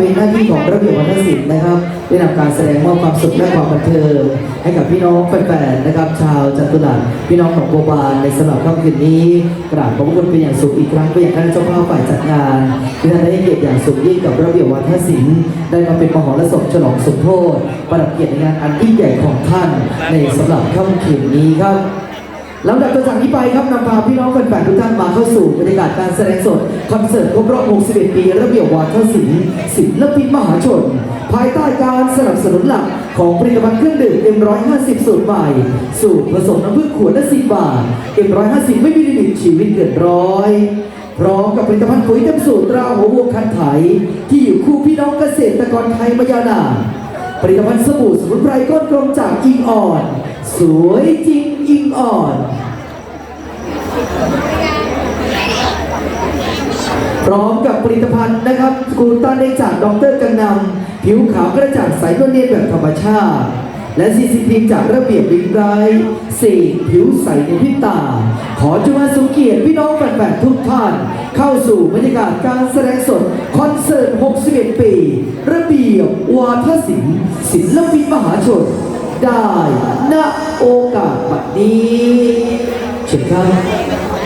เป็นหน้าที่ของระเบียบวัฒนศิลป์นะครับได้นำการแสดงมอบความสุขและความบันเทิงให้กับพี่น้องแฟนๆนะครับ ชาวจัตุรัสพี่น้องของโบบานในสำหรับค่ำคืนนี้กราบขอบคุณเป็นอย่างสูงอีกครั้งไปอยังคณะเจ้าภาพฝ่ายจัดงานที่ท่านได้ให้เกียรติอย่างสูงยิ่งกับระเบียบวัฒนศิลป์ได้มาเป็นมหรสพฉลองสมโพธิประดับเกียรติงานอันยิ่งใหญ่ของท่านในสำหรับค่ำคืนนี้ครับ ลำดับต่อจากนี้ไปครับนำพาพี่น้องแฟนๆทุกท่านมาเข้าสู่บรรยากาศการแสดงสดคอนเสิร์ตครบรอบ 61 ปีระเบียบวาทศิลป์ศิลปินมหาชน ภายใต้การสนับสนุนหลักของผลิตภัณฑ์เครื่องดื่ม M150 สูตรใหม่ สูตรผสมน้ำผึ้งขวดละ10บาท M150 ไม่มีลิมิตชีวิตเกินร้อยพร้อมกับผลิตภัณฑ์ปุ๋ยเต็มสูตรตราหัววัวคันไถที่อยู่คู่พี่น้องเกษตรกรไทยมายาวนานผลิตภัณฑ์สบู่สมุนไพรก้อนกลมจากอิงอ่อน สวยจริงอิงอ่อน พร้อมกับผลิตภัณฑ์นะครับกูต้าเด้จากดรกังนำผิวขาวกระจ่างใสนวเนียนแบบธรรมชาติ และซีซีพีจากระเบียบวิงไรสีผิวใสในพิตา ขอจุมาสุเกียรติพี่น้องแฟนๆทุกท่าน เข้าสู่บรรยากาศการแสดงสดคอนเสิร์ต 61 ปี ระเบียบวาทศิลป์ศิลปินมหาชน ได้ณโอกาสบัดนี้เชิญครับ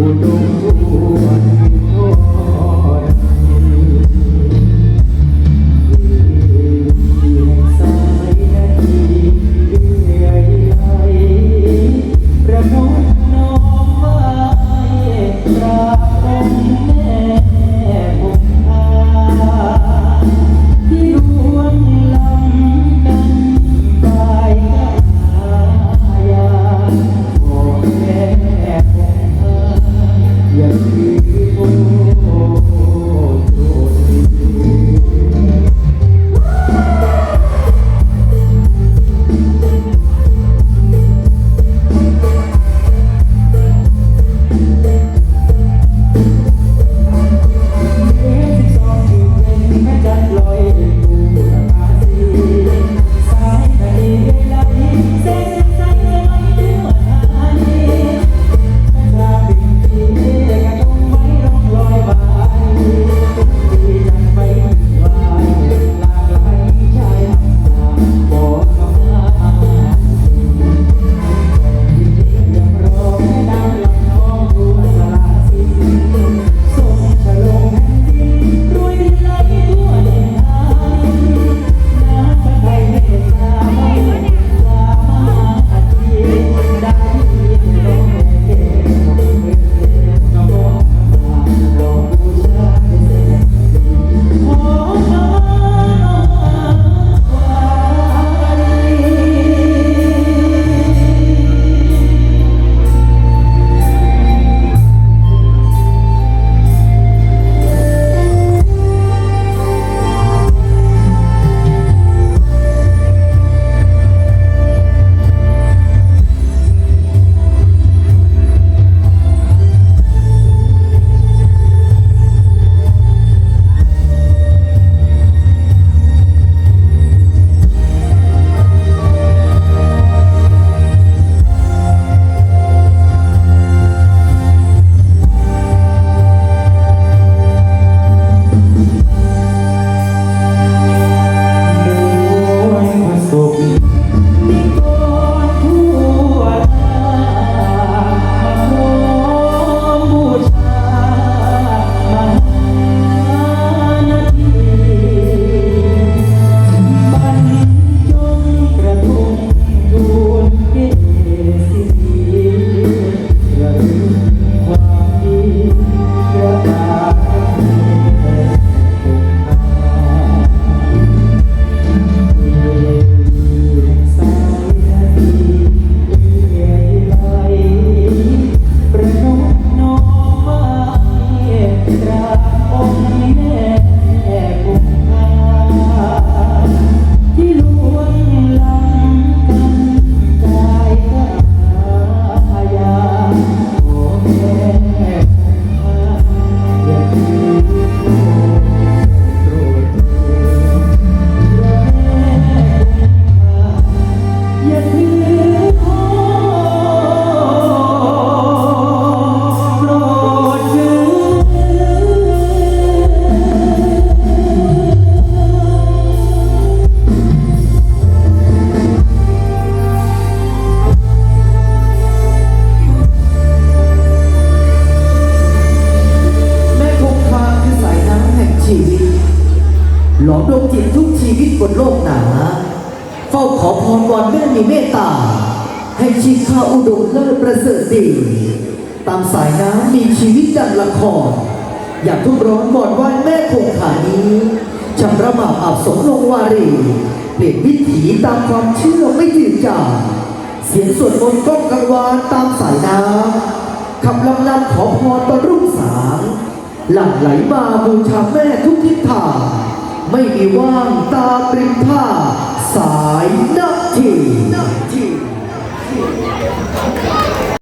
Kutumba Yeah. รวอนแม่มีเมตตา ให้ชีข้าอุดมเลิศประเสริฐดีตามสายน้ำมีชีวิตดังละครอยากทุกร้อนบอดไหว้แม่คงขานี้ชำระบาปอาบสงลงวารี เปลี่ยนวิถีตามความเชื่อไม่จืดจางเสียงสวดมนต์ก้องกังวานตามสายน้ำขับลำลำขอพรตอนรุ่งสางหลั่งไหลมาบูชาแม่ทุกทิศทางไม่มีว่างตามริมท่าสายนัก ทีนักที